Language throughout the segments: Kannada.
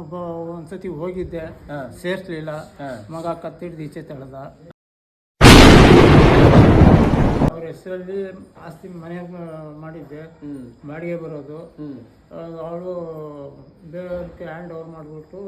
ಒಬ್ಬ ಒಂದ್ಸತಿ ಹೋಗಿದ್ದೆ. ಸೇರ್ಸ್ಲಿಲ್ಲ ಮಗ ಕತ್ತಿಡ್ದು ಈಚೆ ತಳೆದ. ಅವ್ರ ಹೆಸರಲ್ಲಿ ಆಸ್ತಿ ಮನೆ ಮಾಡಿದ್ದೆ. ಬಾಡಿಗೆ ಬರೋದು. ಅವಳು ಬೇರೆಯವ್ರಿಗೆ ಹ್ಯಾಂಡ್ ಓವರ್ ಮಾಡಿಬಿಟ್ಟು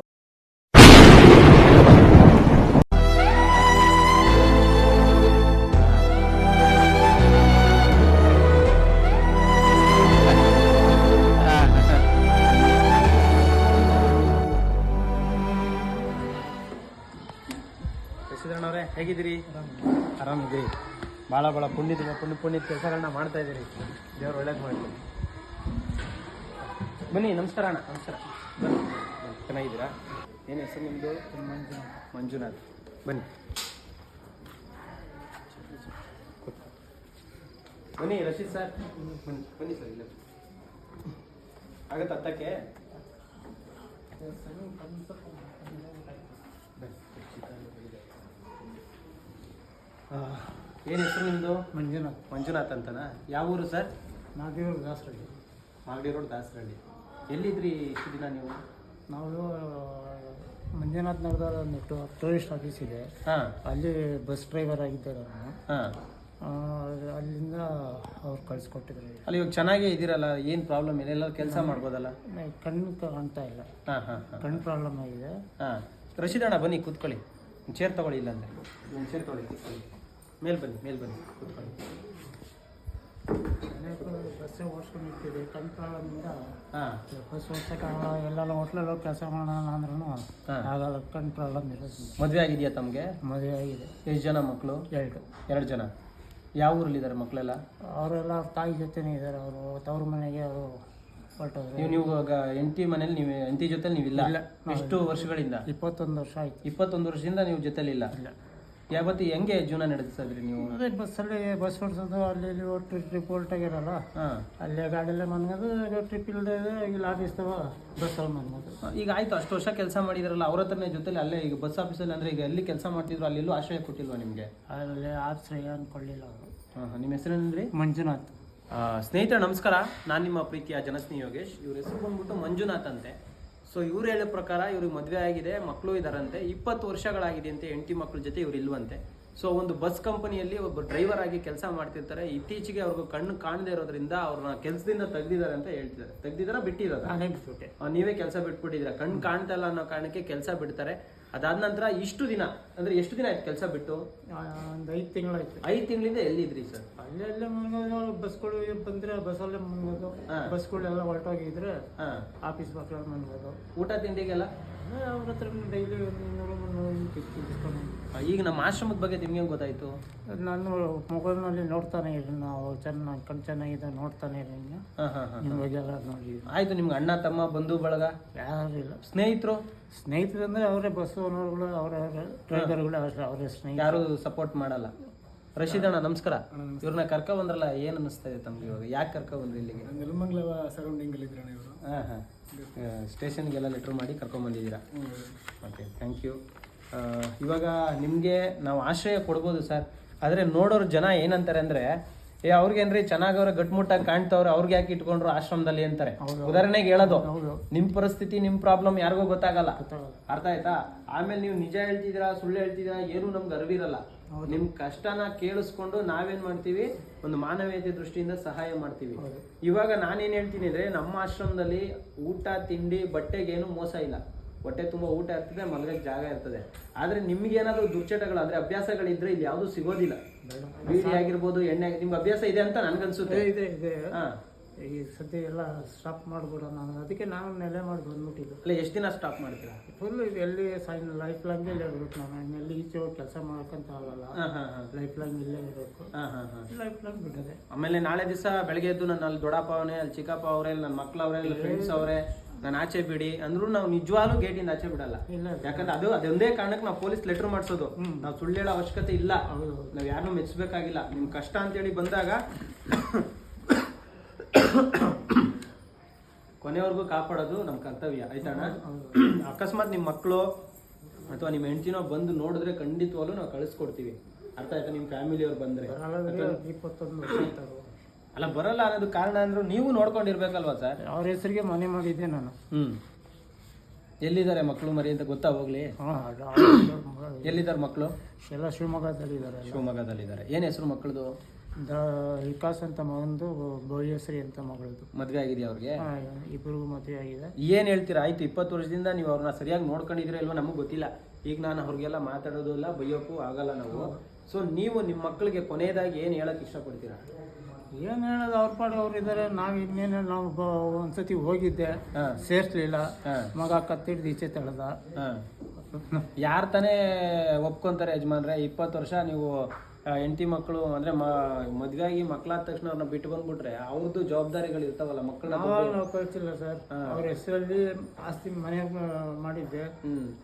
ಆರಾಮಿದ್ದೀರಿ ಭಾಳ ಭಾಳ ಪುಣ್ಯದ ಪುಣ್ಯ ಪುಣ್ಯದ ಕೆಲಸಗಳನ್ನ ಮಾಡ್ತಾ ಇದ್ದೀರಿ. ದೇವ್ರು ಒಳ್ಳೇದು ಮಾಡಿ ಬನ್ನಿ, ನಮಸ್ಕಾರ ಅಣ್ಣ, ನಮಸ್ಕಾರ. ಬನ್ನಿ. ಬನ್ನಿ. ಚೆನ್ನಾಗಿದ್ದೀರಾ? ಏನು ಹೆಸರು ನಿಮ್ಮದು ಮಂಜುನಾಥ್. ಬನ್ನಿ. ಕೂತ್ಕೊ. ಬನ್ನಿ, ರಶೀದ್ ಸರ್. ಬನ್ನಿ ಬನ್ನಿ ಸರ್ ಇಲ್ಲ. ಆಗತ್ತೆ ಹತ್ತಕ್ಕೆ? ಏನು ಹೆಸರು ನಿಮ್ಮದು ಮಂಜುನಾಥ್. ಮಂಜುನಾಥ್ ಅಂತನಾ? ಯಾವ ಊರು ಸರ್? ನಾದಿವ್ರು ದಾಸರಳ್ಳಿ. ಮಾಗಡಿ ರೋಡ್ ದಾಸರಳ್ಳಿ. ಎಲ್ಲಿದ್ರಿ ಇಷ್ಟು ದಿನ ನೀವು? ನಾವು ಮಂಜುನಾಥ್ ನಗರದ ಒಂದು ಟೂರಿಸ್ಟ್ ಆಫೀಸ್ ಇದೆ. ಹಾಂ. ಅಲ್ಲಿ ಬಸ್ ಡ್ರೈವರ್ ಆಗಿದ್ದೆ ನಾನು. ಹಾಂ. ಆ, ಅಲ್ಲಿಂದ ಅವ್ರು ಕಳಿಸ್ಕೊಟ್ಟಿದ್ರು ಅಲ್ಲಿ ಇವಾಗ ಚೆನ್ನಾಗೇ ಇದ್ದೀರಲ್ಲ ಏನು ಪ್ರಾಬ್ಲಮ್ ಇಲ್ಲ ಎಲ್ಲ ಕೆಲಸ ಮಾಡ್ಬೋದಲ್ಲ? ಕಣ್ಣು ಕಾಣ್ತಾ ಇಲ್ಲ. ಹಾಂ ಹಾಂ ಕಣ್ಣು ಪ್ರಾಬ್ಲಮ್ ಆಗಿದೆ. ಹಾಂ. ರಶೀದಣ್ಣ ಬನ್ನಿ ಕೂತ್ಕೊಳ್ಳಿ. ಚೇರ್ ತಗೊಳ್ಳಿ ಇಲ್ಲಾಂದ್ರೆ. ಒಂದು ಚೇರ್ ತಗೊಳ್ಳಿ ಕೂತ್ಕೊಳ್ಳಿ. ಮೇಲ್ ಬನ್ನಿ ಮೇಲ್ ಬನ್ನಿ ಕೂತ್ಕೊಳ್ಳಿ. ಬಸ್ಸೇ ಓಡಿಸ್ಕೊಂಡು ಕಣ್ಣು ಪ್ರಾಬ್ಲಮಿಂದ ಹಾಂ. ಬಸ್ ಓಡ್ಸೋಕ್ಕಾಗಲ್ಲ ಎಲ್ಲೆಲ್ಲ ಹೋಟ್ಲಲ್ಲಿ ಹೋಗಿ ಕೆಲಸ ಮಾಡೋಣ ಅಂದ್ರೂ ಆಗಲ್ಲ ಇರೋದು ಮದುವೆ ಆಗಿದೆಯಾ ತಮಗೆ? ಮದುವೆ ಆಗಿದೆ. ಎಷ್ಟು ಜನ ಮಕ್ಕಳು ಎರಡು. ಎರಡು ಜನ. ಯಾವ ಊರಲ್ಲಿದ್ದಾರೆ ಮಕ್ಕಳೆಲ್ಲ ಅವರೆಲ್ಲ ಅವ್ರ ತಾಯಿ ಜೊತೆನೇ ಇದ್ದಾರೆ ಅವರು ತವ್ರ ಮನೆಗೆ ಅವರು ಹೊರಟೋದ್ರು ನೀವು ಇವಾಗ ಎಂಟಿ ಮನೇಲಿ ನೀವು ಎಂಟಿ ಜೊತೆ ನೀವಿಲ್ಲ. ಎಷ್ಟು ವರ್ಷಗಳಿಂದ? ಇಪ್ಪತ್ತೊಂದು ವರ್ಷ ಆಯ್ತು. ಇಪ್ಪತ್ತೊಂದು ವರ್ಷದಿಂದ ನೀವು ಜೊತೆಲಿಲ್ಲ? ಇಲ್ಲ. ಯಾವತ್ತು ಹೆಂಗೆ ಜೀವನ ನಡೆಸಿದ್ರಿ ನೀವು? ಅದೇ ಬಸ್ಸಲ್ಲಿ ಬಸ್ ಓಡಿಸೋದು ಅಲ್ಲಿ ಇಲ್ಲಿ ಒಟ್ಟು ಟ್ರಿಪ್ ಹೊರಟಾಗಿರಲ್ಲ ಹಾಂ. ಅಲ್ಲೇ ಗಾಡಿಯಲ್ಲೇ ಮನ್ಗೋದು ಟ್ರಿಪ್ ಇಲ್ಲದೆ ಇಲ್ಲಿ ಆಫೀಸ್ ಬಸ್ ಬಸ್ಸಲ್ಲಿ ಮನ್ಗೋದು. ಈಗ ಆಯ್ತು ಅಷ್ಟು ವರ್ಷ ಕೆಲಸ ಮಾಡಿದ್ರಲ್ಲ ಅವ್ರ ಹತ್ರನೇ ಜೊತೆಲಿ ಅಲ್ಲೇ ಈಗ ಬಸ್ ಆಫೀಸಲ್ಲಿ ಅಂದ್ರೆ ಈಗ ಎಲ್ಲಿ ಕೆಲಸ ಮಾಡ್ತಿದ್ರು ಅಲ್ಲೆಲ್ಲೂ ಆಶ್ರಯ ಕೊಟ್ಟಿಲ್ವಾ ನಿಮಗೆ? ಅಲ್ಲಿ ಆಶ್ರಯ ಅನ್ಕೊಳ್ಳಿಲ್ಲ ಅವರು. ಹಾಂ ಹಾಂ ನಿಮ್ಮ ಹೆಸರೇನಂದ್ರಿ? ಮಂಜುನಾಥ್. ಸ್ನೇಹಿತರೆ ನಮಸ್ಕಾರ. ನಾನು ನಿಮ್ಮ ಪ್ರೀತಿಯ ಜನಸ್ನೇಹಿ ಯೋಗೇಶ್. ಇವ್ರ ಹೆಸರು ಬಂದ್ಬಿಟ್ಟು ಮಂಜುನಾಥ್ ಅಂತೆ. ಸೊ ಇವ್ರು ಹೇಳೋ ಪ್ರಕಾರ ಇವ್ರಿಗೆ ಮದುವೆ ಆಗಿದೆ ಮಕ್ಕಳು ಇದಾರಂತೆ ಇಪ್ಪತ್ತು ವರ್ಷಗಳಾಗಿದೆ ಅಂತ ಹೆಂಡತಿ ಮಕ್ಕಳ ಜೊತೆ ಇವ್ರು ಇಲ್ವಂತೆ. ಸೊ ಒಂದು ಬಸ್ ಕಂಪನಿಯಲ್ಲಿ ಒಬ್ಬ ಡ್ರೈವರ್ ಆಗಿ ಕೆಲಸ ಮಾಡ್ತಿರ್ತಾರೆ. ಇತ್ತೀಚೆಗೆ ಅವ್ರಿಗೆ ಕಣ್ಣು ಕಾಣದೇ ಇರೋದ್ರಿಂದ ಅವ್ರನ್ನ ಕೆಲಸದಿಂದ ತೆಗ್ದಿದ್ದಾರೆ ಅಂತ ಹೇಳ್ತಿದ್ದಾರೆ. ತೆಗ್ದಿದಾರ ಬಿಟ್ಟಿದ್ದಾರೆ? ನೀವೇ ಕೆಲಸ ಬಿಟ್ಬಿಟ್ಟಿದ್ದೀರಾ? ಕಣ್ಣು ಕಾಣ್ತಾ ಇಲ್ಲ ಅನ್ನೋ ಕಾರಣಕ್ಕೆ ಕೆಲಸ ಬಿಡ್ತಾರೆ. ಅದಾದ ನಂತರ ಇಷ್ಟು ದಿನ ಅಂದ್ರೆ ಎಷ್ಟು ದಿನ ಆಯ್ತು ಕೆಲಸ ಬಿಟ್ಟು? ಒಂದು ಐದು ತಿಂಗಳಾಯ್ತು. ಐದು ತಿಂಗಳಿಂದ ಎಲ್ಲಿದ್ರಿ ಸರ್? ಅಲ್ಲೇ ಅಲ್ಲೇ ಮನ್ಗೋದು ಬಸ್ಗಳು ಬಂದ್ರೆ ಬಸ್ಸಲ್ಲೇ ಮನ್ಗೋದು. ಬಸ್ಗಳೆಲ್ಲ ಹೊರಟೋಗಿದ್ರೆ ಆಫೀಸ್ ಮಕ್ಕಳು ಮನ್ಗೋದು ಊಟ ತಿಂಡಿಗೆಲ್ಲ? ಅವ್ರ ಹತ್ರ ಡೈಲಿ ಒಂದು ಇನ್ನೂರು ಮುನ್ನೂರು ತಿಳ್ಕೊಂಡು ಈಗ ನಮ್ಮ ಆಶ್ರಮದ ಬಗ್ಗೆ ನಿಮ್ಗೆ ಗೊತ್ತಾಯ್ತು? ನಾನು ಮೊಬೈಲ್ನಲ್ಲಿ ನೋಡ್ತಾನೆ ಇರಿ ನಾವು ಚೆನ್ನಾಗಿ ಕಣ್ ಚೆನ್ನಾಗಿದೆ ನೋಡ್ತಾನೆ ಇರಿ ನಿಮ್ಮ ಬಗ್ಗೆ ಎಲ್ಲ ನೋಡಿ. ಆಯ್ತು ನಿಮ್ಗೆ ಅಣ್ಣ ತಮ್ಮ ಬಂಧು ಬಳಗ? ಯಾರು ಇಲ್ಲ. ಸ್ನೇಹಿತರು? ಸ್ನೇಹಿತರು ಅಂದ್ರೆ ಅವರೇ ಬಸ್ ಓನರ್ಗಳು ಅವರ ಅವರೇ ಸ್ನೇಹಿತರು. ಯಾರು ಸಪೋರ್ಟ್ ಮಾಡಲ್ಲ. ರಶೀದ್ ಅಣ್ಣ ನಮಸ್ಕಾರ. ಇವ್ರನ್ನ ಕರ್ಕ ಬಂದ್ರಲ್ಲ ಏನ್ ಅನಿಸ್ತಾ ಇದೆ ತಮ್ಗೆ ಇವಾಗ? ಯಾಕೆ ಕರ್ಕ ಬಂದ್ರಿ ಇಲ್ಲಿಗೆ? ನೆಲಮಂಗಲ ಸರೌಂಡಿಂಗ್ ಅಲ್ಲಿ ಇದ್ರೆ ಇವರು. ಹಾಂ ಹಾಂ. ಸ್ಟೇಷನ್ಗೆಲ್ಲ ಲೆಟ್ರ್ ಮಾಡಿ ಕರ್ಕೊಂಡ್ ಬಂದಿದ್ದೀರಾ? ಓಕೆ ಥ್ಯಾಂಕ್ ಯು ಇವಾಗ ನಿಮಗೆ ನಾವು ಆಶ್ರಯ ಕೊಡ್ಬೋದು ಸರ್. ಆದರೆ ನೋಡೋರು ಜನ ಏನಂತಾರೆ ಅಂದರೆ ಏ ಅವ್ರಿಗೇನ್ರಿ ಚೆನ್ನಾಗವ್ರೆ ಗಟ್ಮುಟ್ಟಾಗಿ ಕಾಣ್ತವ್ರೆ ಅವ್ರಿಗೆ ಯಾಕೆ ಇಟ್ಕೊಂಡ್ರು ಆಶ್ರಮದಲ್ಲಿ ಅಂತಾರೆ. ಉದಾಹರಣೆಗೆ ಹೇಳೋದು ನಿಮ್ ನಿಮ್ಮ ಪರಿಸ್ಥಿತಿ ನಿಮ್ಮ ಪ್ರಾಬ್ಲಮ್ ಯಾರಿಗೂ ಗೊತ್ತಾಗಲ್ಲ. ಅರ್ಥ ಆಯ್ತಾ? ಆಮೇಲೆ ನೀವು ನಿಜ ಹೇಳ್ತಿದ್ದೀರಾ ಸುಳ್ಳು ಹೇಳ್ತಿದ್ದೀರಾ ಏನು ನಮ್ಗೆ ಅರಿವಿರಲ್ಲ. ನಿಮ್ಮ ನಿಮ್ ಕಷ್ಟನ ಕೇಳಿಸ್ಕೊಂಡು ನಾವೇನ್ ಮಾಡ್ತೀವಿ? ಒಂದು ಮಾನವೀಯತೆ ದೃಷ್ಟಿಯಿಂದ ಸಹಾಯ ಮಾಡ್ತೀವಿ. ಇವಾಗ ನಾನೇನ್ ಹೇಳ್ತೀನಿ ಅಂದ್ರೆ ನಮ್ಮ ಆಶ್ರಮದಲ್ಲಿ ಊಟ ತಿಂಡಿ ಬಟ್ಟೆಗೇನು ಮೋಸ ಇಲ್ಲ. ಹೊಟ್ಟೆ ತುಂಬ ಊಟ ಇರ್ತದೆ ಮಲಗಕ್ಕೆ ಜಾಗ ಇರ್ತದೆ. ಆದರೆ ನಿಮ್ಗೆ ಏನಾದ್ರು ದುರ್ಚಟಗಳು ಅಂದರೆ ಅಭ್ಯಾಸಗಳಿದ್ರೆ ಇಲ್ಲಿ ಯಾವುದೂ ಸಿಗೋದಿಲ್ಲ. ಬೇಡ. ಆಗಿರ್ಬೋದು ಎಣ್ಣೆ ನಿಮ್ಗೆ ಅಭ್ಯಾಸ ಇದೆ ಅಂತ ನನಗನ್ಸುತ್ತೆ. ಇದೆ ಇದೆ ಹಾಂ. ಈ ಸದ್ಯ ಎಲ್ಲ ಸ್ಟಾಪ್ ಮಾಡ್ಬಿಡೋಣ ಅನ್ನೋದು. ಅದಕ್ಕೆ ನಾನು ನೆಲೆ ಮಾಡಿ ಬಂದ್ಬಿಟ್ಟಿದ್ದು. ಅಲ್ಲ ಎಷ್ಟು ದಿನ ಸ್ಟಾಪ್ ಮಾಡ್ತೀರಾ? ಫುಲ್ ಇದು ಎಲ್ಲಿ ಸೈನ್ ಲೈಫ್ ಲಾಂಗ್ ಇಲ್ಲೇ ಇರ್ಬೇಕು ನಾನು. ಎಲ್ಲಿ ಈಚೆ ಹೋಗಿ ಕೆಲಸ ಮಾಡ್ಕೊಂತ ಆಗಲ್ಲ. ಹಾ ಹಾ ಹಾ. ಲೈಫ್ ಲಾಂಗ್ ಇಲ್ಲೇ ಇರಬೇಕು. ಹಾಂ ಹಾಂ ಹಾ. ಲೈಫ್ ಲಾಂಗ್ ಬಿಟ್ಟದೆ ಆಮೇಲೆ ನಾಳೆ ದಿವಸ ಬೆಳಗ್ಗೆ ಎದ್ದು ನನ್ನ ಅಲ್ಲಿ ದೊಡ್ಡಪ್ಪ ಅವನೇ ಅಲ್ಲಿ ಚಿಕ್ಕಪ್ಪ ಅವರೇ ನನ್ನ ಮಕ್ಳು ಅವರೇ ಫ್ರೆಂಡ್ಸ್ ಅವರೇ. ನಾನು ಆಚೆ ಬಿಡಿ ಅಂದ್ರೂ ನಾವು ನಿಜವಾಗ್ಲೂ ಗೇಟಿಂದ ಆಚೆ ಬಿಡಲ್ಲ. ಯಾಕಂದ್ರೆ ಅದು ಅದೊಂದೇ ಕಾರಣಕ್ಕೆ ನಾವು ಪೊಲೀಸ್ ಲೆಟರ್ ಮಾಡಿಸೋದು. ನಾವು ಸುಳ್ಳು ಹೇಳೋ ಅವಶ್ಯಕತೆ ಇಲ್ಲ. ನಾವು ಯಾರನ್ನೂ ಮೆಚ್ಚಬೇಕಾಗಿಲ್ಲ ನಿಮ್ ಕಷ್ಟ ಅಂತೇಳಿ ಬಂದಾಗ ಕೊನೆವರೆಗೂ ಕಾಪಾಡೋದು ನಮ್ಮ ಕರ್ತವ್ಯ. ಆಯ್ತಣ್ಣ ಹೌದು ಅಕಸ್ಮಾತ್ ನಿಮ್ಮ ಮಕ್ಕಳು ಅಥವಾ ನಿಮ್ಮ ಹೆಂಡತಿನೋ ಬಂದು ನೋಡಿದ್ರೆ ಖಂಡಿತವಾಗ್ಲೂ ನಾವು ಕಳಿಸ್ಕೊಡ್ತೀವಿ. ಅರ್ಥ ಆಯ್ತಾ ನಿಮ್ಮ ಫ್ಯಾಮಿಲಿಯವ್ರು ಬಂದ್ರೆ? ಅಲ್ಲ ಬರಲ್ಲ ಅನ್ನೋದು ಕಾರಣ ಅಂದ್ರೆ ನೀವು ನೋಡ್ಕೊಂಡಿರ್ಬೇಕಲ್ವಾ ಸರ್? ಅವ್ರ ಹೆಸರಿಗೆ ಮನೆ ಮಾಡಿದ್ದೆ ನಾನು. ಹ್ಮ್. ಎಲ್ಲಿದ್ದಾರೆ ಮಕ್ಕಳು ಮರಿ ಅಂತ ಗೊತ್ತಾ ಹೋಗ್ಲಿ? ಹಾಂ ಅದು ಎಲ್ಲಿದ್ದಾರೆ ಮಕ್ಕಳು? ಎಲ್ಲ ಶಿವಮೊಗ್ಗದಲ್ಲಿದ್ದಾರೆ ಶಿವಮೊಗ್ಗದಲ್ಲಿದ್ದಾರೆ. ಏನ್ ಹೆಸರು ಮಕ್ಕಳದು? ದ ವಿಕಾಸ್ ಅಂತ ಮಗಂದು ಭವ್ಯಶ್ರೀ ಅಂತ ಮಗಳದು. ಮದುವೆ ಆಗಿದೆಯಾ ಅವ್ರಿಗೆ? ಇಬ್ಬರಿಗೂ ಮದುವೆ ಆಗಿದೆ. ಏನು ಹೇಳ್ತೀರಾ? ಆಯ್ತು ಇಪ್ಪತ್ತು ವರ್ಷದಿಂದ ನೀವು ಅವ್ರನ್ನ ಸರಿಯಾಗಿ ನೋಡ್ಕೊಂಡಿದ್ರೆ ಇಲ್ವೋ ನಮಗೆ ಗೊತ್ತಿಲ್ಲ. ಈಗ ನಾನು ಅವ್ರಿಗೆಲ್ಲ ಮಾತಾಡೋದು ಇಲ್ಲ ಬೈಯೋಕ್ಕೂ ಆಗಲ್ಲ ನಾವು. ಸೊ ನೀವು ನಿಮ್ಮ ಮಕ್ಕಳಿಗೆ ಕೊನೆಯದಾಗಿ ಏನು ಹೇಳಕ್ ಇಷ್ಟಪಡ್ತೀರಾ? ಏನು ಹೇಳೋದು ಅವ್ರ ಪಾಡು ಅವ್ರು ಇದ್ದಾರೆ ನಾವು ಇನ್ನೇನು ನಾವು ಒಂದ್ಸತಿ ಹೋಗಿದ್ದೆ ಸೇರಿಸ್ಲಿಲ್ಲ. ಮಗ ಕತ್ತಿಡ್ದು ಈಚೆ ತಳ್ದ. ಯಾರು ತಾನೇ ಒಪ್ಕೊಂತಾರೆ ಯಜಮಾನ್ರೆ ಇಪ್ಪತ್ತು ವರ್ಷ ನೀವು ಹೆಂಡತಿ ಮಕ್ಕಳು ಅಂದ್ರೆ ಮದುವೆ ಆಗಿ ಮಕ್ಕಳಾದ ತಕ್ಷಣ ಅವ್ರನ್ನ ಬಿಟ್ಟು ಬಂದ್ಬಿಟ್ರೆ ಅವ್ರದ್ದು ಜವಾಬ್ದಾರಿಗಳು ಇರ್ತಾವಲ್ಲ ಮಕ್ಕಳು ನಾವು ಕಳ್ಸಿಲ್ಲ ಸರ್. ಅವ್ರ ಹೆಸರಲ್ಲಿ ಆಸ್ತಿ ಮನೆ ಮಾಡಿದ್ದೆ.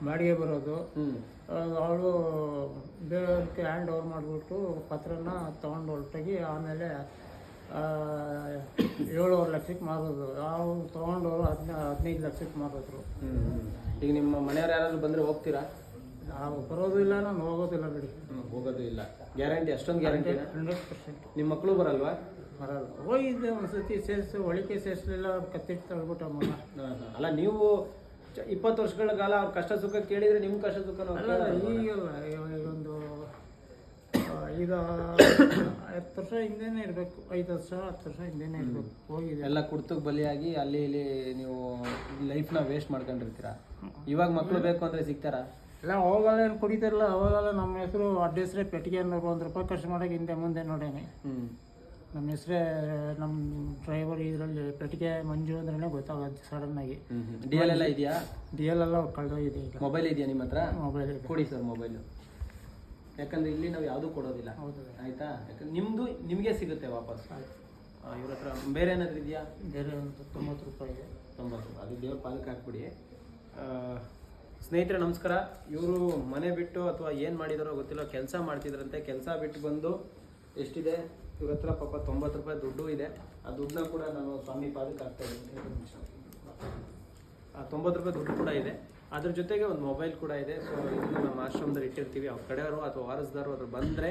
ಬಾಡಿಗೆ ಬರೋದು. ಅವಳು ಬೇರೆಯವ್ರಿಗೆ ಹ್ಯಾಂಡ್ ಓವರ್ ಮಾಡಿಬಿಟ್ಟು ಪತ್ರನ ತಗೊಂಡು ಹೊರಟೋಗಿ ಆಮೇಲೆ ಏಳುವರೆ ಲಕ್ಷಕ್ಕೆ ಮಾರೋದು. ನಾವು ತೊಗೊಂಡವರು ಹದಿನೈದು ಹದಿನೈದು ಲಕ್ಷಕ್ಕೆ ಮಾರಿದ್ರು. ಈಗ ನಿಮ್ಮ ಮನೆಯವ್ರು ಯಾರಾದ್ರು ಬಂದರೆ ಹೋಗ್ತೀರಾ? ನಾವು ಬರೋದು ಇಲ್ಲ ನಾನು ಹೋಗೋದಿಲ್ಲ ಬಿಡಿ. ಹೋಗೋದು ಇಲ್ಲ. ಗ್ಯಾರಂಟಿ ಅಷ್ಟೊಂದು ಗ್ಯಾರಂಟಿ ಹಂಡ್ರೆಡ್ ಪರ್ಸೆಂಟ್. ನಿಮ್ಮ ಮಕ್ಕಳು ಬರಲ್ವಾ? ಬರಲ್ಲ. ಹೋಗಿದ್ದೆ ಒಂದು ಸತಿ ಸೇರಿಸಿ ಒಳಿಕೆ ಸೇರಿಸಲಿಲ್ಲ ಕತ್ತಿಟ್ಟು ತಳ್ಬಿಟ್ಟ ಮಗ. ಅಲ್ಲ ನೀವು ಇಪ್ಪತ್ತು ವರ್ಷಗಳ ಕಾಲ ಅವ್ರ ಕಷ್ಟ ಸುಖ ಕೇಳಿದರೆ ನಿಮ್ಮ ಕಷ್ಟ ಸುಖ ಅಲ್ಲ ಈಗಲ್ಲ ಒಂದು ಆ, ಈಗ ಹತ್ತು ವರ್ಷ ಹಿಂದೆನೇ ಇರಬೇಕು ಐದು ವರ್ಷ ಹತ್ತು ವರ್ಷ ಹಿಂದೆನೇ ಇರಬೇಕು ಹೋಗಿದೆ. ಎಲ್ಲ ಕುಡ್ತಕ್ಕೆ ಬಲಿಯಾಗಿ ಅಲ್ಲಿ ಇಲ್ಲಿ ನೀವು ಲೈಫ್ನ ವೇಸ್ಟ್ ಮಾಡ್ಕೊಂಡಿರ್ತೀರಾ? ಇವಾಗ ಮಕ್ಕಳು ಬೇಕು ಅಂದ್ರೆ ಸಿಗ್ತಾರಾ? ಇಲ್ಲ ಅವಾಗೆಲ್ಲ ಏನು ಕುಡಿತಾರಲ್ಲ ಅವಾಗೆಲ್ಲ ನಮ್ಮ ಹೆಸರು ಅಡ್ಡ ಹೆಸರೇ ಪೆಟ್ಟಿಗೆ ಅನ್ನೋರು ಒಂದು ರೂಪಾಯಿ ಖರ್ಚು ಮಾಡೋಕೆ ಹಿಂದೆ ಮುಂದೆ ನೋಡೇನೆ. ನಮ್ಮ ಹೆಸರೇ ನಮ್ಮ ಡ್ರೈವರ್ ಇದರಲ್ಲಿ ಪೆಟ್ಟಿಗೆ ಮಂಜು ಅಂದ್ರೆ ಗೊತ್ತಾಗೋದು ಸಡನ್ನಾಗಿ ಆಗಿ. ಡಿ ಎಲ್ ಎಲ್ಲ ಇದೆಯಾ? ಡಿ ಎಲ್ ಎಲ್ಲ ಕಳೆದೋಗಿದೆ ಈಗ. ಮೊಬೈಲ್ ಇದೆಯಾ ನಿಮ್ಮ ಹತ್ರ? ಮೊಬೈಲ್ ಕೊಡಿ ಸರ್ ಮೊಬೈಲು ಯಾಕಂದ್ರೆ ಇಲ್ಲಿ ನಾವು ಯಾವುದು ಕೊಡೋದಿಲ್ಲ. ಆಯ್ತಾ? ಯಾಕಂದ್ರೆ ನಿಮ್ದು ನಿಮಗೆ ಸಿಗುತ್ತೆ ವಾಪಸ್. ಇವ್ರ ಹತ್ರ ಬೇರೆ ಏನಾದ್ರು ಇದೆಯಾ? ಬೇರೆ ಒಂದು ತೊಂಬತ್ತು ರೂಪಾಯಿ ತೊಂಬತ್ತು ರೂಪಾಯಿ. ಅದು ದೇವ್ರ ಪಾಲಕ್ ಹಾಕ್ಬಿಡಿ. ಸ್ನೇಹಿತರೆ ನಮಸ್ಕಾರ. ಇವರು ಮನೆ ಬಿಟ್ಟು ಅಥವಾ ಏನು ಮಾಡಿದಾರೋ ಗೊತ್ತಿಲ್ಲ ಕೆಲಸ ಮಾಡ್ತಿದ್ರಂತೆ. ಕೆಲಸ ಬಿಟ್ಟು ಬಂದು ಎಷ್ಟಿದೆ? ಇವ್ರ ಹತ್ರ ಪಾಪ ತೊಂಬತ್ತು ರೂಪಾಯಿ ದುಡ್ಡು ಇದೆ. ಆ ದುಡ್ಡನ್ನ ಕೂಡ ನಾನು ಸ್ವಾಮಿ ಪಾದಕ್ಕೆ ಹಾಕ್ತಾ ಇದ್ದೀನಿ. ಆ ತೊಂಬತ್ತು ರೂಪಾಯಿ ದುಡ್ಡು ಕೂಡ ಇದೆ. ಅದ್ರ ಜೊತೆಗೆ ಒಂದು ಮೊಬೈಲ್ ಕೂಡ ಇದೆ. ಸೊ ಇದನ್ನು ನಮ್ಮ ಆಶ್ರಮದಲ್ಲಿ ಇಟ್ಟಿರ್ತೀವಿ. ಅವ್ರ ಕಡೆಯವರು ಅಥವಾ ವಾರಸ್ದಾರು ಅದ್ರ ಬಂದರೆ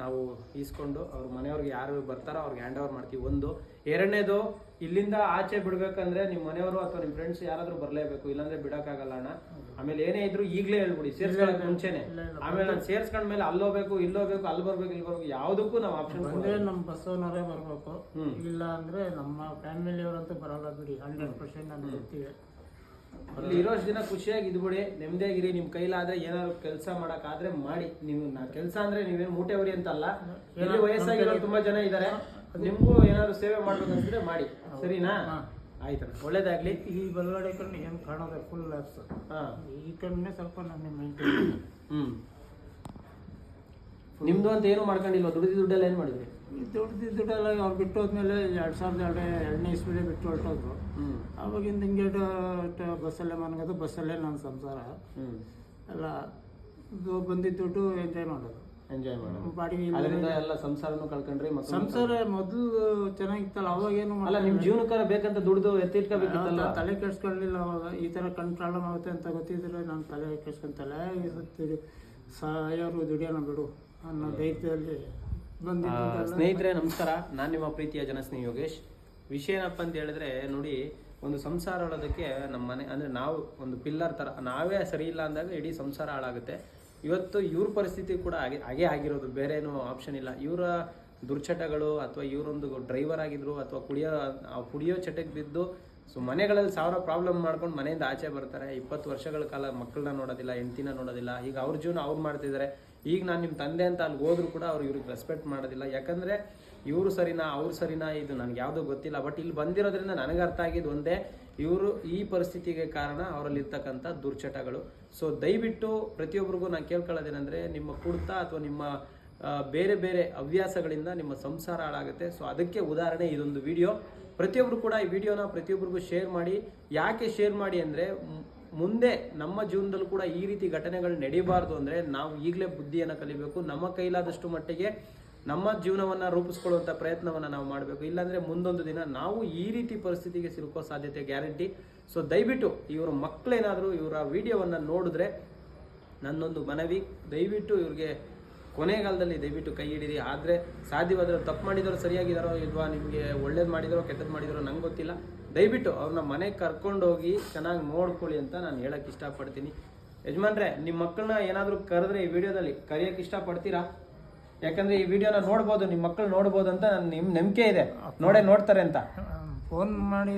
ನಾವು ಈಸ್ಕೊಂಡು ಅವ್ರ ಮನೆಯವ್ರಿಗೆ ಯಾರು ಬರ್ತಾರೋ ಅವ್ರಿಗೆ ಹ್ಯಾಂಡ್ ಓವರ್ ಮಾಡ್ತೀವಿ. ಒಂದು. ಎರಡನೇದು ಇಲ್ಲಿಂದ ಆಚೆ ಬಿಡ್ಬೇಕಂದ್ರೆ ನಿಮ್ಮ ಮನೆಯವರು ಅಥವಾ ನಿಮ್ಮ ಫ್ರೆಂಡ್ಸ್ ಯಾರಾದರೂ ಬರಲೇಬೇಕು. ಇಲ್ಲಾಂದ್ರೆ ಬಿಡೋಕ್ಕಾಗಲ್ಲ ಅಣ್ಣ. ಆಮೇಲೆ ಏನೇ ಇದ್ರು ಈಗಲೇ ಹೇಳ್ಬಿಡಿ. ಸೇರ್ಸ್ಕೊಳಕ್ ಮುಂಚೆನೆ. ಆಮೇಲೆ ನಾನು ಸೇರ್ಸ್ಕೊಂಡ್ಮೇಲೆ ಅಲ್ಲೋಗ್ಬೇಕು ಇಲ್ಲೋಗ್ಬೇಕು ಅಲ್ಲಿ ಬರ್ಬೇಕು ಇಲ್ಲಿ ಬರ್ಬೇಕು ಯಾವುದಕ್ಕೂ ನಾವು ಆಪ್ಷನ್ ಬಂದರೆ ನಮ್ಮ ಬಸ್ಸವನವರೇ ಬರಬೇಕು. ಇಲ್ಲ ಅಂದರೆ ನಮ್ಮ ಫ್ಯಾಮಿಲಿಯವರಂತೂ ಬರಲ್ಲ ಬಿಡಿ. ಹಂಡ್ರೆಡ್ ಪರ್ಸೆಂಟ್ ನಾನು ಇಲ್ಲಿ ಇರೋಷ್ಟು ದಿನ ಖುಷಿಯಾಗಿ ಇದ್ಬಿಡಿ ನೆಮ್ಮದಿಯಾಗಿರಿ ನಿಮ್ ಕೈಲಾದ್ರೆ ಏನಾದ್ರು ಕೆಲಸ ಮಾಡಕ್ಕಾದ್ರೆ ಮಾಡಿ. ನೀವು ಕೆಲಸ ಅಂದ್ರೆ ನೀವೇನು ಮೂಟೆ ಹೊರಿ ಅಂತಲ್ಲ ಇಲ್ಲಿ ವಯಸ್ಸಾಗಿರೋ ತುಂಬಾ ಜನ ಇದ್ದಾರೆ ನಿಮ್ಗೂ ಏನಾದ್ರು ಸೇವೆ ಮಾಡ್ಬೇಕಂತಂದ್ರೆ ಮಾಡಿ. ಸರಿನಾ? ಆಯ್ತು ಒಳ್ಳೇದಾಗ್ಲಿ. ಈ ಬಲಗಡೆ ಕಣ್ಣು ಏನು ಕಾಣೋದೆ ಫುಲ್ ಲ್ಯಾಪ್ಸ್ ಹಾ. ಈ ಕಣ್ಣೇ ಸ್ವಲ್ಪ ನನ್ನ ಮೈಂಟೈನ್ ಹ್ಮ್. ನಿಮ್ದು ಅಂತ ಏನು ಮಾಡ್ಕೊಂಡಿಲ್ವ? ದುಡಿದ ದುಡ್ಡೆಲ್ಲ ಏನ್ ಮಾಡಿದ್ರಿ? ದುಡ್ಡು ದುಡ್ಡೆಲ್ಲ ಅವ್ರು ಬಿಟ್ಟು ಹೋದ್ಮೇಲೆ ಎರಡು ಸಾವಿರದ ಎರಡು ಎರಡನೇ ಇಸ್ವಿಲೇ ಬಿಟ್ಟು ಹೊರಟೋದ್ರು. ಅವಾಗಿಂದ ಹಿಂಗೆ ಬಸ್ಸಲ್ಲೇ ಮನ್ಗೋದು ಬಸ್ಸಲ್ಲೇ ನನ್ನ ಸಂಸಾರ. ಎಲ್ಲ ಬಂದಿದ್ದ ದುಡ್ಡು ಎಂಜಾಯ್ ಮಾಡೋದು. ಎಂಜಾಯ್ ಮಾಡೋದು. ಬಾಡಿಗೆ ಅದರಿಂದ ಎಲ್ಲ ಸಂಸಾರನು ಕಳ್ಕೊಂಡ್ರಿ ಮಕ್ಕಳು ಸಂಸಾರ ಮೊದಲು ಚೆನ್ನಾಗಿತ್ತಲ್ಲ ಅವಾಗೇನು ಅಲ್ಲ ನಿಮ್ಮ ಜೀವನಕ್ಕಾರ ಬೇಕಂತ ದುಡ್ದು ಎತ್ತಿಟ್ಕೋಬೇಕಿತ್ತಲ್ಲ ತಲೆ ಕೆಡ್ಸ್ಕೊಳ್ಳಿಲ್ಲ ಅವಾಗ ಈ ಥರ ಕಣ್ ಪ್ರಾಬ್ಲಮ್ ಆಗುತ್ತೆ ಅಂತ ಗೊತ್ತಿದ್ರೆ ನಾನು ತಲೆ ಕೆಡ್ಸ್ಕೊಂತಲ್ಲ ಸಾಯೋರು ದುಡಿಯೋಣ ಬಿಡು ಅನ್ನೋ ಧೈರ್ಯದಲ್ಲಿ ಸ್ನೇಹಿತರೆ ನಮಸ್ಕಾರ. ನಾನು ನಿಮ್ಮ ಪ್ರೀತಿಯ ಜನಸ್ನೇಹಿ ಯೋಗೇಶ್. ವಿಷಯ ಏನಪ್ಪ ಅಂತ ಹೇಳಿದ್ರೆ ನೋಡಿ ಒಂದು ಸಂಸಾರ ಹೇಳೋದಕ್ಕೆ ನಮ್ಮ ಮನೆ ಅಂದರೆ ನಾವು ಒಂದು ಪಿಲ್ಲರ್ ಥರ ನಾವೇ ಸರಿ ಇಲ್ಲ ಅಂದಾಗ ಇಡೀ ಸಂಸಾರ ಹಾಳಾಗುತ್ತೆ. ಇವತ್ತು ಇವ್ರ ಪರಿಸ್ಥಿತಿ ಕೂಡ ಹಾಗೆ ಹಾಗೆ ಆಗಿರೋದು. ಬೇರೆ ಏನು ಆಪ್ಷನ್ ಇಲ್ಲ. ಇವರ ದುರ್ಚಟಗಳು ಅಥವಾ ಇವರೊಂದು ಡ್ರೈವರ್ ಆಗಿದ್ರು ಅಥವಾ ಕುಡಿಯೋ ಆ ಕುಡಿಯೋ ಚಟಕ್ಕೆ ಬಿದ್ದು ಸೊ ಮನೆಗಳಲ್ಲಿ ಸಾವಿರ ಪ್ರಾಬ್ಲಮ್ ಮಾಡ್ಕೊಂಡು ಮನೆಯಿಂದ ಆಚೆ ಬರ್ತಾರೆ. ಇಪ್ಪತ್ತು ವರ್ಷಗಳ ಕಾಲ ಮಕ್ಕಳನ್ನ ನೋಡೋದಿಲ್ಲ ಹೆಂಡ್ತಿನ ನೋಡೋದಿಲ್ಲ. ಈಗ ಅವ್ರ ಜೀವನ ಅವ್ರು ಮಾಡ್ತಿದ್ದಾರೆ. ಈಗ ನಾನು ನಿಮ್ಮ ತಂದೆ ಅಂತ ಅಲ್ಲಿ ಹೋದ್ರು ಕೂಡ ಅವ್ರು ಇವ್ರಿಗೆ ರೆಸ್ಪೆಕ್ಟ್ ಮಾಡೋದಿಲ್ಲ. ಯಾಕಂದರೆ ಇವರು ಸರಿನಾ, ಅವ್ರು ಸರಿನಾ ಇದು ನನಗೆ ಯಾವುದೂ ಗೊತ್ತಿಲ್ಲ. ಬಟ್ ಇಲ್ಲಿ ಬಂದಿರೋದ್ರಿಂದ ನನಗೆ ಅರ್ಥ ಆಗಿದ್ದು ಒಂದೇ, ಇವರು ಈ ಪರಿಸ್ಥಿತಿಗೆ ಕಾರಣ ಅವರಲ್ಲಿರ್ತಕ್ಕಂಥ ದುರ್ಚಟಗಳು. ಸೊ ದಯವಿಟ್ಟು ಪ್ರತಿಯೊಬ್ಬರಿಗೂ ನಾನು ಕೇಳ್ಕೊಳ್ಳೋದೇನೆಂದರೆ ನಿಮ್ಮ ಕುಡ್ತ ಅಥವಾ ನಿಮ್ಮ ಬೇರೆ ಬೇರೆ ಹವ್ಯಾಸಗಳಿಂದ ನಿಮ್ಮ ಸಂಸಾರ ಹಾಳಾಗುತ್ತೆ. ಸೊ ಅದಕ್ಕೆ ಉದಾಹರಣೆ ಇದೊಂದು ವಿಡಿಯೋ ಪ್ರತಿಯೊಬ್ಬರು ಕೂಡ ಈ ವಿಡಿಯೋನ ಪ್ರತಿಯೊಬ್ಬರಿಗೂ ಶೇರ್ ಮಾಡಿ. ಯಾಕೆ ಶೇರ್ ಮಾಡಿ ಅಂದರೆ ಮುಂದೆ ನಮ್ಮ ಜೀವನದಲ್ಲೂ ಕೂಡ ಈ ರೀತಿ ಘಟನೆಗಳು ನಡೀಬಾರ್ದು ಅಂದರೆ ನಾವು ಈಗಲೇ ಬುದ್ಧಿಯನ್ನು ಕಲಿಬೇಕು, ನಮ್ಮ ಕೈಲಾದಷ್ಟು ಮಟ್ಟಿಗೆ ನಮ್ಮ ಜೀವನವನ್ನು ರೂಪಿಸ್ಕೊಳ್ಳುವಂಥ ಪ್ರಯತ್ನವನ್ನು ನಾವು ಮಾಡಬೇಕು. ಇಲ್ಲಾಂದರೆ ಮುಂದೊಂದು ದಿನ ನಾವು ಈ ರೀತಿ ಪರಿಸ್ಥಿತಿಗೆ ಸಿಲುಕೋ ಸಾಧ್ಯತೆ ಗ್ಯಾರಂಟಿ. ಸೊ ದಯವಿಟ್ಟು ಇವರ ಮಕ್ಕಳೇನಾದರೂ ಇವರ ವಿಡಿಯೋವನ್ನು ನೋಡಿದ್ರೆ ನನ್ನೊಂದು ಮನವಿ, ದಯವಿಟ್ಟು ಇವ್ರಿಗೆ ಕೊನೆಗಾಲದಲ್ಲಿ ದಯವಿಟ್ಟು ಕೈ ಹಿಡಿರಿ. ಆದರೆ ಸಾಧ್ಯವಾದರೆ ತಪ್ಪು ಮಾಡಿದವರು ಸರಿಯಾಗಿದ್ದಾರೋ ಇಲ್ವಾ, ನಿಮಗೆ ಒಳ್ಳೇದು ಮಾಡಿದರೋ ಕೆಟ್ಟದ್ದು ಮಾಡಿದರೋ ನಂಗೆ ಗೊತ್ತಿಲ್ಲ. ದಯವಿಟ್ಟು ಅವ್ರನ್ನ ಮನೆಗೆ ಕರ್ಕೊಂಡೋಗಿ ಚೆನ್ನಾಗಿ ನೋಡ್ಕೊಳ್ಳಿ ಅಂತ ನಾನು ಹೇಳಕ್ ಇಷ್ಟಪಡ್ತೀನಿ. ಯಜಮಾನ್ರೆ ನಿಮ್ಮ ಮಕ್ಕಳನ್ನ ಏನಾದರೂ ಕರೆದ್ರೆ ಈ ವಿಡಿಯೋದಲ್ಲಿ ಕರೆಯಕ್ಕೆ ಇಷ್ಟಪಡ್ತೀರಾ? ಯಾಕಂದ್ರೆ ಈ ವಿಡಿಯೋನ ನೋಡ್ಬೋದು ನಿಮ್ಮ ಮಕ್ಕಳು ನೋಡ್ಬೋದು ಅಂತ ನನ್ ನಿಮ್ ನಂಬಿಕೆ ಇದೆ. ನೋಡೇ ನೋಡ್ತಾರೆ ಅಂತ. ಫೋನ್ ಮಾಡಿ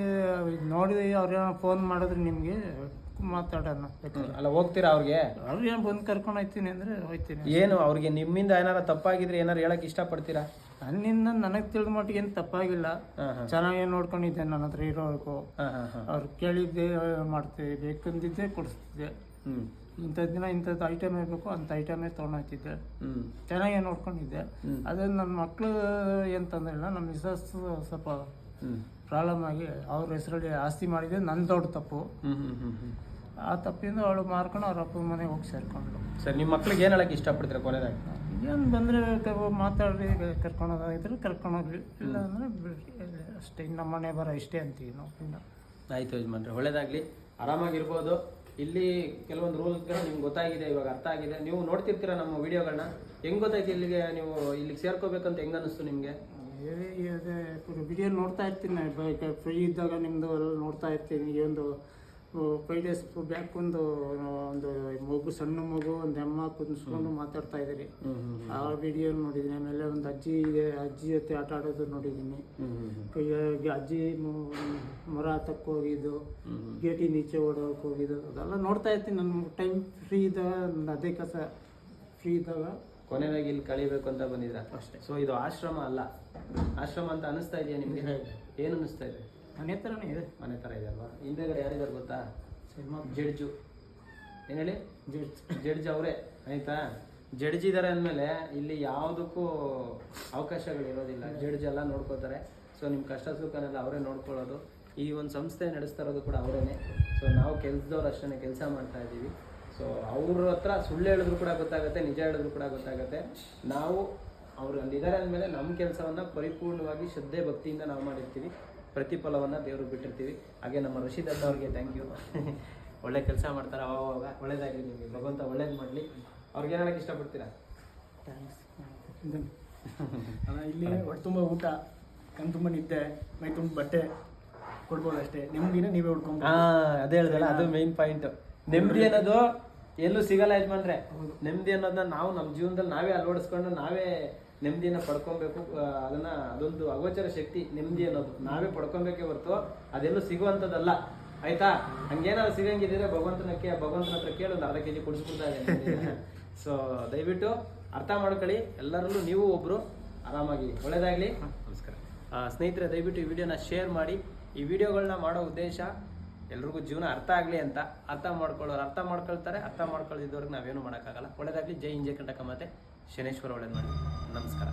ನೋಡಿ ಅವ್ರ ಫೋನ್ ಮಾಡಿದ್ರೆ ನಿಮಗೆ ಮಾತಾಡೋಣ. ಅಲ್ಲ ಹೋಗ್ತೀರಾ ಅವ್ರಿಗೆ? ಅವ್ರೇನು ಬಂದು ಕರ್ಕೊಂಡು ಹೋಗ್ತೀನಿ ಅಂದರೆ ಹೋಗ್ತೀನಿ. ಏನು ಅವ್ರಿಗೆ ನಿಮ್ಮಿಂದ ಏನಾರ ತಪ್ಪಾಗಿದ್ರೆ ಏನಾರು ಹೇಳಕ್ ಇಷ್ಟಪಡ್ತೀರಾ? ನನ್ನಿಂದ ನನಗೆ ತಿಳಿದ ಮಟ್ಟಿಗೆ ಏನು ತಪ್ಪಾಗಿಲ್ಲ. ಚೆನ್ನಾಗಿ ನೋಡ್ಕೊಂಡಿದ್ದೆ ನನ್ನ ಹತ್ರ ಇರೋವರೆಗೂ. ಅವ್ರು ಕೇಳಿದ್ದೆ ಮಾಡ್ತೀವಿ ಬೇಕಂದಿದ್ದೆ ಕೊಡಿಸ್ತಿದ್ದೆ. ಇಂಥ ದಿನ ಇಂಥದ್ದು ಐಟಮ್ ಇರಬೇಕು ಅಂತ ಐಟಮೇ ತೊಗೊಂಡೋಗ್ತಿದ್ದೆ. ಚೆನ್ನಾಗೇ ನೋಡ್ಕೊಂಡಿದ್ದೆ. ಅದೇ ನನ್ನ ಮಕ್ಕಳು ಏನು ತೊಂದರೆ ಇಲ್ಲ ನಮ್ಮ ಮಿಸಸ್ ಸ್ವಲ್ಪ ಪ್ರಾಬ್ಲಮ್ ಆಗಿ ಅವ್ರ ಹೆಸರಲ್ಲಿ ಆಸ್ತಿ ಮಾಡಿದೆ ನನ್ನ ದೊಡ್ಡ ತಪ್ಪು. ಆ ತಪ್ಪಿಂದ ಅವಳು ಮಾರ್ಕೊಂಡು ಅವ್ರ ಅಪ್ಪನ ಮನೆಗೆ ಹೋಗಿ ಸೇರ್ಕೊಂಡ್ರು ಸರ್ ನಿಮ್ಮ ಮಕ್ಳಿಗೆ ಏನು ಹೇಳಕ್ಕೆ ಇಷ್ಟಪಡ್ತೀರಾ ಕೊನೆದಾಗಿ? ಏನು ಬಂದರೆ ಮಾತಾಡ್ರಿ ಕರ್ಕೊಳೋದಾಗಿದ್ರೆ ಕರ್ಕೊಂಡೋಗ್ಲಿ ಇಲ್ಲ ಅಂದರೆ ಬಿಡ್ರಿ ಅಷ್ಟೇ ಇನ್ನು ನಮ್ಮ ಮನೆ ಬರ ಇಷ್ಟೇ ಅಂತೀವಿ ನಾವು ಇನ್ನು. ಆಯಿತು ಯಜಮಾನ್ರೆ ಒಳ್ಳೇದಾಗ್ಲಿ. ಆರಾಮಾಗಿರ್ಬೋದು. ಇಲ್ಲಿ ಕೆಲವೊಂದು ರೂಲ್ಸ್ಗಳು ನಿಮ್ಗೆ ಗೊತ್ತಾಗಿದೆ ಇವಾಗ ಅರ್ಥ ಆಗಿದೆ. ನೀವು ನೋಡ್ತಿರ್ತೀರಾ ನಮ್ಮ ವಿಡಿಯೋಗಳನ್ನ ಹೆಂಗ್ ಗೊತ್ತಾಯ್ತು ಇಲ್ಲಿಗೆ ನೀವು ಇಲ್ಲಿಗೆ ಸೇರ್ಕೋಬೇಕಂತ ಹೆಂಗೆ ಅನಿಸ್ತು ನಿಮಗೆ? ವಿಡಿಯೋ ನೋಡ್ತಾ ಇರ್ತೀನಿ. ಫ್ರೀ ಇದ್ದಾಗ ನಿಮ್ಮದು ಎಲ್ಲ ನೋಡ್ತಾ ಇರ್ತೀನಿ. ಒಂದು ಫೈವ್ ಡೇಸ್ ಬ್ಯಾಕ್ ಒಂದು ಒಂದು ಮಗು ಸಣ್ಣ ಮಗು ಒಂದು ಅಮ್ಮ ಕುಂದಿಸ್ಕೊಂಡು ಮಾತಾಡ್ತಾ ಇದ್ದೀರಿ. ಆ ವಿಡಿಯೋ ನೋಡಿದ್ದೀನಿ. ಆಮೇಲೆ ಒಂದು ಅಜ್ಜಿ ಇದೆ ಅಜ್ಜಿ ಜೊತೆ ಆಟ ಆಡೋದು ನೋಡಿದ್ದೀನಿ. ಅಜ್ಜಿ ಮರ ಹತ್ತಕ್ಕೆ ಹೋಗಿದ್ದು ಗೇಟಿ ನೀಚೆ ಓಡೋಕೆ ಹೋಗಿದ್ದು ಅದೆಲ್ಲ ನೋಡ್ತಾ ಇರ್ತೀನಿ. ನನ್ನ ಟೈಮ್ ಫ್ರೀ ಇದ್ದಾಗ ಒಂದು ಅದೇ ಕಸ ಫ್ರೀ ಇದ್ದಾಗ. ಕೊನೆಯಾಗಿ ಇಲ್ಲಿ ಕಳಿಬೇಕು ಅಂತ ಬಂದಿದ್ರೆ ಅಷ್ಟೇ. ಸೊ ಇದು ಆಶ್ರಮ ಅಲ್ಲ. ಆಶ್ರಮ ಅಂತ ಅನಿಸ್ತಾ ಇದೆಯಾ ನಿಮಗೆ? ಏನು ಅನಿಸ್ತಾ ಇದೆ? ಮನೆ ಥರನೇ ಇದೆ. ಮನೆ ಥರ ಇದೆ ಅಲ್ವಾ? ಹಿಂದೆಗಡೆ ಯಾರಿದ್ದಾರೆ ಗೊತ್ತಾ? Cinema judge. ಏನು ಹೇಳಿ? ಜಡ್ಜ್. ಜಡ್ಜ್ ಅವರೇ. ಆಯಿತಾ? ಜಡ್ಜ್ ಇದ್ದಾರೆ ಅಂದಮೇಲೆ ಇಲ್ಲಿ ಯಾವುದಕ್ಕೂ ಅವಕಾಶಗಳು ಇರೋದಿಲ್ಲ. ಜಡ್ಜ್ ಎಲ್ಲ ನೋಡ್ಕೋತಾರೆ. ಸೊ ನಿಮ್ಮ ಕಷ್ಟ ಸುಖನೆಲ್ಲ ಅವರೇ ನೋಡ್ಕೊಳ್ಳೋದು. ಈ ಒಂದು ಸಂಸ್ಥೆ ನಡೆಸ್ತಾ ಇರೋದು ಕೂಡ ಅವರೇನೆ. ಸೊ ನಾವು ಕೆಲಸದವ್ರು ಅಷ್ಟೇ ಕೆಲಸ ಮಾಡ್ತಾ ಇದ್ದೀವಿ. ಸೊ ಅವ್ರ ಹತ್ರ ಸುಳ್ಳು ಹೇಳಿದ್ರು ಕೂಡ ಗೊತ್ತಾಗುತ್ತೆ ನಿಜ ಹೇಳಿದ್ರು ಕೂಡ ಗೊತ್ತಾಗುತ್ತೆ. ನಾವು ಅವ್ರು ಅಲ್ಲಿದ್ದಾರೆ ಅಂದಮೇಲೆ ನಮ್ಮ ಕೆಲಸವನ್ನು ಪರಿಪೂರ್ಣವಾಗಿ ಶ್ರದ್ಧೆ ಭಕ್ತಿಯಿಂದ ನಾವು ಮಾಡಿರ್ತೀವಿ. ಪ್ರತಿಫಲವನ್ನ ದೇವ್ರಿಗೆ ಬಿಟ್ಟಿರ್ತೀವಿ. ಹಾಗೆ ನಮ್ಮ ರಶೀದ್ ಅಣ್ಣ ಅವ್ರಿಗೆ ಥ್ಯಾಂಕ್ ಯು ಒಳ್ಳೆ ಕೆಲಸ ಮಾಡ್ತಾರೆ ಅವಾಗ ಒಳ್ಳೇದಾಗಲಿ ನಿಮಗೆ. ಭಗವಂತ ಒಳ್ಳೇದು ಮಾಡಲಿ. ಅವ್ರಿಗೆ ಏನಾಗಕ್ಕೆ ಇಷ್ಟಪಡ್ತೀರಾ? ಥ್ಯಾಂಕ್ಸ್ ಇಲ್ಲಿ ಹೊಟ್ಟೆ ತುಂಬ ಊಟ ಕಣ್ ತುಂಬ ನಿದ್ದೆ ಮೈ ತುಂಬ ಬಟ್ಟೆ ಕೊಡ್ಬೋದು ಅಷ್ಟೇ. ನಿಮ್ಗಿನ ನೀವೇ ಉಡ್ಕೊಂಡು ಹಾ ಅದೇ ಹೇಳ್ದಲ್ಲ ಅದು ಮೇನ್ ಪಾಯಿಂಟ್ ನೆಮ್ಮದಿ ಅನ್ನೋದು ಎಲ್ಲೂ ಸಿಗಲ್ಲ ಯಜಮಾನ್ರೆ. ನೆಮ್ಮದಿ ಅನ್ನೋದನ್ನ ನಾವು ನಮ್ಮ ಜೀವನದಲ್ಲಿ ನಾವೇ ಅಳವಡಿಸ್ಕೊಂಡು ನಾವೇ ನೆಮ್ಮದಿಯನ್ನ ಪಡ್ಕೊಬೇಕು ಅದನ್ನು ಅದೊಂದು ಅಗೋಚರ ಶಕ್ತಿ, ನೆಮ್ಮದಿ ಅನ್ನೋದು. ನಾವೇ ಪಡ್ಕೊಬೇಕೇ ಹೊರತು ಅದೆಲ್ಲೂ ಸಿಗುವಂಥದ್ದಲ್ಲ. ಆಯ್ತಾ? ಹಂಗೇನಾದ್ರು ಸಿಗಂಗಿದ್ರೆ ಕೇ ಭಗವಂತನ ಹತ್ರ ಕೇಳಿ ಒಂದು ಅರ್ಧ ಕೆ ಜಿ ಕುಡಿಸ್ಬಿಡ್ತಾರೆ ಸೊ ದಯವಿಟ್ಟು ಅರ್ಥ ಮಾಡ್ಕೊಳ್ಳಿ. ಎಲ್ಲರಲ್ಲೂ ನೀವು ಒಬ್ರು ಆರಾಮಾಗಿ ಒಳ್ಳೇದಾಗ್ಲಿ. ನಮಸ್ಕಾರ. ಸ್ನೇಹಿತರೆ, ದಯವಿಟ್ಟು ಈ ವಿಡಿಯೋನ ಶೇರ್ ಮಾಡಿ. ಈ ವಿಡಿಯೋಗಳನ್ನ ಮಾಡೋ ಉದ್ದೇಶ ಎಲ್ರಿಗೂ ಜೀವನ ಅರ್ಥ ಆಗಲಿ ಅಂತ ಅರ್ಥ ಮಾಡ್ಕೊಳ್ಳೋರು ಅರ್ಥ ಮಾಡ್ಕೊಳ್ತಾರೆ, ಅರ್ಥ ಮಾಡ್ಕೊಳ್ಳೋದಿದ್ದವ್ರಿಗೆ ನಾವೇನು ಮಾಡೋಕ್ಕಾಗಲ್ಲ. ಒಳ್ಳೇದಾಗಲಿ. ಜೈ ಇಂಜೆ ಕಂಟಕ ಮತ್ತೆ ಶನೇಶ್ವರ ಒಳ್ಳೆ ನಮಸ್ಕಾರ.